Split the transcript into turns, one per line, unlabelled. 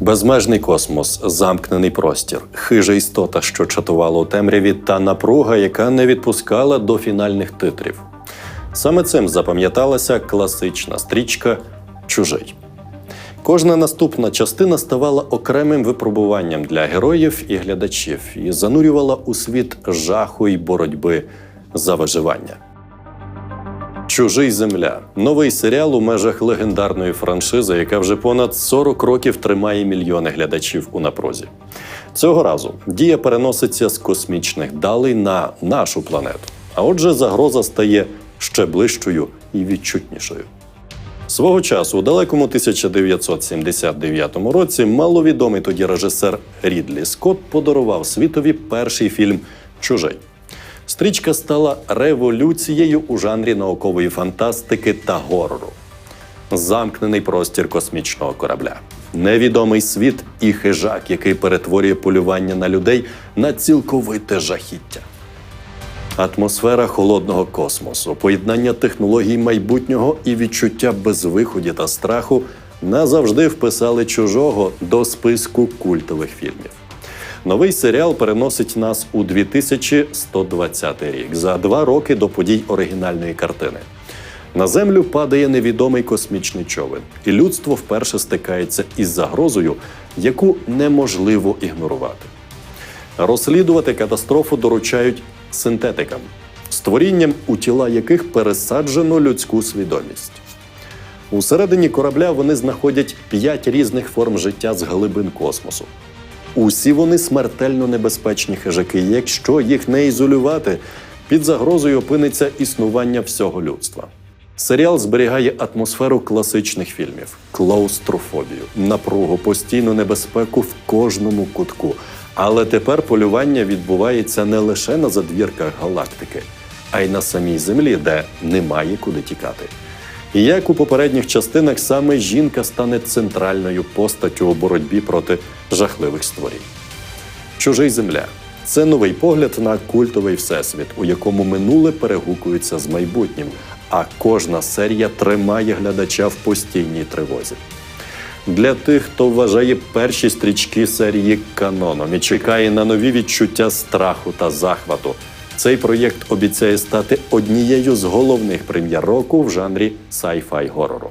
Безмежний космос, замкнений простір, хижа істота, що чатувала у темряві, та напруга, яка не відпускала до фінальних титрів. Саме цим запам'яталася класична стрічка Чужий. Кожна наступна частина ставала окремим випробуванням для героїв і глядачів і занурювала у світ жаху й боротьби за виживання. Чужий земля новий серіал у межах легендарної франшизи, яка вже понад 40 років тримає мільйони глядачів у напрузі. Цього разу дія переноситься з космічних далей на нашу планету. А отже, загроза стає ще ближчою і відчутнішою. Свого часу, у далекому 1979 році, маловідомий тоді режисер Рідлі Скотт подарував світові перший фільм Чужий. Стрічка стала революцією у жанрі наукової фантастики та горору. Замкнений простір космічного корабля, невідомий світ і хижак, який перетворює полювання на людей на цілковите жахіття. Атмосфера холодного космосу, поєднання технологій майбутнього і відчуття безвиході та страху назавжди вписали чужого до списку культових фільмів. Новий серіал переносить нас у 2120 рік за два роки до подій оригінальної картини. На землю падає невідомий космічний човен, і людство вперше стикається із загрозою, яку неможливо ігнорувати. Розслідувати катастрофу доручають синтетикам, створінням, у тіла яких пересаджено людську свідомість. Усередині корабля вони знаходять п'ять різних форм життя з глибин космосу. Усі вони смертельно небезпечні хижаки. Якщо їх не ізолювати, під загрозою опиниться існування всього людства. Серіал зберігає атмосферу класичних фільмів, клаустрофобію, напругу, постійну небезпеку в кожному кутку. Але тепер полювання відбувається не лише на задвірках галактики, а й на самій землі, де немає куди тікати. Як у попередніх частинах, саме жінка стане центральною постаттю у боротьбі проти жахливих створінь. Чужий земля це новий погляд на культовий всесвіт, у якому минуле перегукується з майбутнім, а кожна серія тримає глядача в постійній тривозі. Для тих, хто вважає перші стрічки серії каноном і чекає на нові відчуття страху та захвату. Цей проєкт обіцяє стати однією з головних прем'єр року в жанрі sci-fi горору.